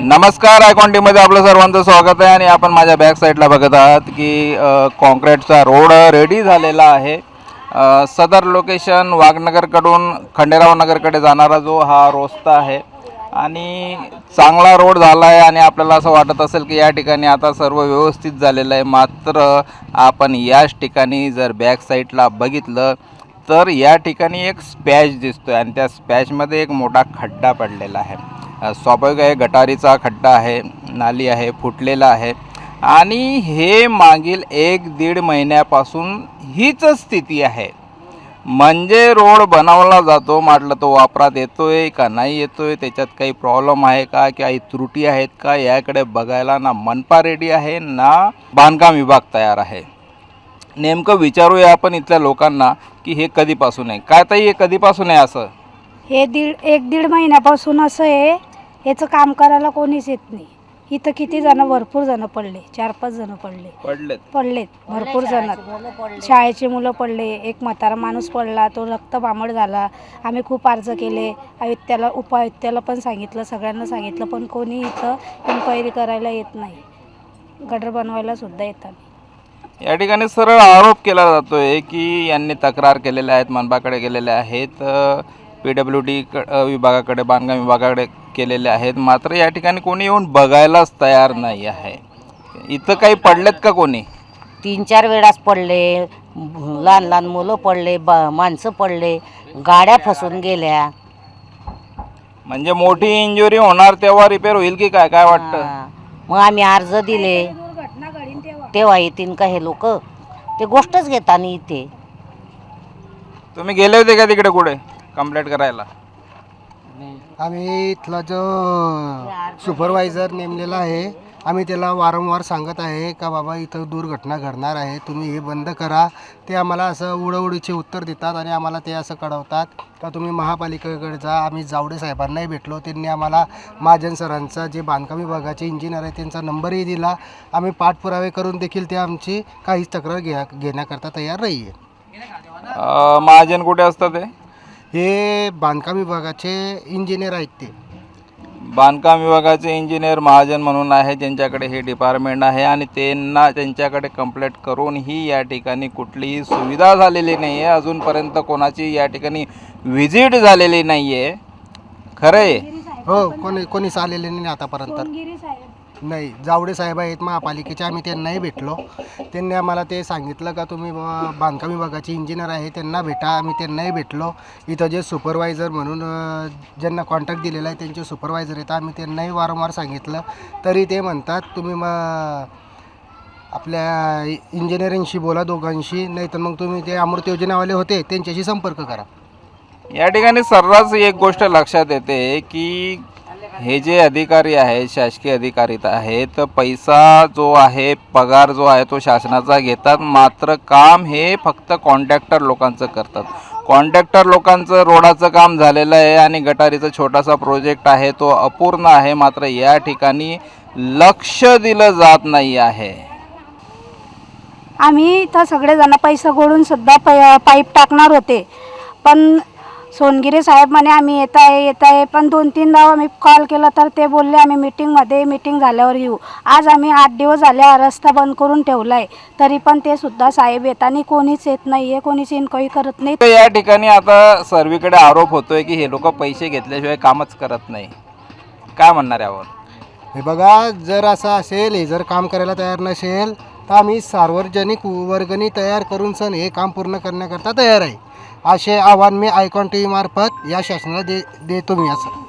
नमस्कार आयकॉन्टीमध्ये आपलं सर्वांचं स्वागत आहे आणि आपण माझ्या बॅक साईडला बघत आहात की कॉन्क्रीटचा रोड रेडी झालेला आहे. सदर लोकेशन वाघनगरकडून खंडेराव नगरकडे जाणारा जो हा रस्ता आहे. आणि चांगला रोड झाला आहे आणि आपल्याला असं वाटत असेल की या ठिकाणी आता सर्व व्यवस्थित झालेलं आहे. मात्र आपण याच ठिकाणी जर बॅक साईडला बघितलं तर या ठिकाणी एक स्पॅच आहे आणि त्या स्पॅचमध्ये एक मोठा खड्डा पडलेला आहे. स्वाभाविक आहे गटारीचा खड्डा आहे नाली आहे फुटलेला आहे. आणि हे मागील एक दीड महिन्यापासून हीच स्थिती आहे. म्हणजे रोड बनवला जातो म्हटलं तो वापरात येतो आहे का नाही येतो आहे त्याच्यात काही प्रॉब्लेम आहे का काही त्रुटी आहेत का याकडे बघायला ना मनपा रेडी आहे ना बांधकाम विभाग तयार आहे. नेमकं विचारूया आपण इथल्या लोकांना की हे कधीपासून आहे. काय ताई हे कधीपासून आहे असं? हे दीड एक दीड महिन्यापासून असं आहे ह्याचं काम करायला कोणीच येत नाही. इथं किती जण भरपूर जण पडले चार पाच जण पडले. पडलेत. पडलेत भरपूर जण. शाळेचे मुलं पडले एक म्हातारा माणूस पडला तो रक्त बामड झाला. आम्ही खूप अर्ज केले. आयुक्त्याला उपआयुक्त्याला पण सांगितलं सगळ्यांना सांगितलं पण कोणी इथं इन्क्वायरी करायला येत नाही. गटर बनवायला सुद्धा येतात या ठिकाणी सरळ आरोप केला जातोय की यांनी तक्रार केलेल्या आहेत मनपाकडे गेलेल्या आहेत. पी डब्ल्यू डी विभागाकडे बांधकाम विभागाकडे केलेले आहेत. मात्र या ठिकाणी कोणी येऊन बघायलाच तयार नाही आहे. इथं काही पडलेत का कोणी? तीन चार वेळास पडले लहान लहान मुलं पडले ब माणसं पडले गाड्या फसून गेल्या. म्हणजे मोठी इंजुरी होणार तेव्हा रिपेअर होईल की काय? काय वाटतं? हा. मग आम्ही अर्ज दिले. तेव्हा येतील का हे लोक? ते गोष्टच घेता नाही इथे. तुम्ही गेले होते का तिकडे कुठे? कंप्लेंट करायला. आम्ही इथला जो सुपरवायझर नेमलेला आहे आम्ही त्याला वारंवार सांगत आहे का बाबा इथं दुर्घटना घडणार आहे तुम्ही हे बंद करा. ते आम्हाला असं उडवडीचे उत्तर देतात आणि आम्हाला ते असं कळवतात का तुम्ही महापालिकेकडे जा आम्ही जावडे साहेबांनाही भेटलो. त्यांनी आम्हाला महाजन सरांचा जे बांधकाम विभागाचे इंजिनियर आहे त्यांचा नंबरही दिला. आम्ही पाठपुरावे करून देखील ते आमची काहीच तक्रार घ्या घेण्याकरता तयार नाही आहे महाजन कुठे असतात ते? हे बांधकाम विभागाचे इंजिनियर आहेत ते. बांधकाम विभागाचे इंजिनियर महाजन म्हणून आहे ज्यांच्याकडे हे डिपार्टमेंट आहे आणि त्यांना त्यांच्याकडे कंप्लेंट करूनही या ठिकाणी कुठलीही सुविधा झालेली नाही आहे अजूनपर्यंत कोणाची या ठिकाणी व्हिजिट झालेली नाही आहे खरं आहे हो कोणी कोणीच आलेले नाही आतापर्यंत. नाही जावडे साहेब आहेत महापालिकेचे आम्ही त्यांनाही भेटलो. त्यांनी आम्हाला ते सांगितलं का तुम्ही बांधकाम विभागाचे इंजिनियर आहे त्यांना भेटा आम्ही त्यांनाही भेटलो. इथं जे सुपरवायझर म्हणून ज्यांना कॉन्टॅक्ट दिलेला आहे त्यांचे सुपरवायझर आहेत आम्ही त्यांनाही वारंवार सांगितलं. तरी ते म्हणतात तुम्ही मग आपल्या इंजिनिअरिंगशी बोला दोघांशी नाही तर मग तुम्ही ते अमृत योजनावाले होते त्यांच्याशी संपर्क करा. या ठिकाणी सर्रास एक गोष्ट लक्षात येते की हे जे अधिकारी आहेत शासकीय अधिकारी आहेत पैसा जो आहे पगार जो आहे तो शासनाचा घेतात. मात्र काम हे फक्त कॉन्ट्रॅक्टर लोकांचं करतात. कॉन्ट्रॅक्टर लोकांचं रोडाचं काम झालेलं आहे आणि गटारीचा छोटासा प्रोजेक्ट आहे तो अपूर्ण आहे. मात्र या ठिकाणी लक्ष दिलं जात नाही आहे. आम्ही इथं सगळेजण पैसे गोळून सुद्धा पै पाईप टाकणार होते. पण सोनगिरे साहेब म्हणे आम्ही येत आहे येत आहे पण दोन तीनदा आम्ही कॉल केला तर ते बोलले आम्ही मिटिंगमध्ये मिटिंग झाल्यावर येऊ. आज आम्ही आठ दिवस झाले हा रस्ता बंद करून ठेवला आहे तरी पण ते सुद्धा साहेब येत आणि कोणीच येत नाही आहे कोणीच इन्क्वायरी करत नाही तर या ठिकाणी आता सर्वीकडे आरोप होतोय की हे लोक पैसे घेतल्याशिवाय कामच करत नाही. काय म्हणणार यावर? हे बघा जर असं असेल हे जर काम करायला तयार नसेल तर आम्ही सार्वजनिक वर्गणी तयार करून सण हे काम पूर्ण करण्याकरता तयार आहे. असे आव्हान मी आयकॉन टी व्हीमार्फत या शासनाला दे देतो मी असं.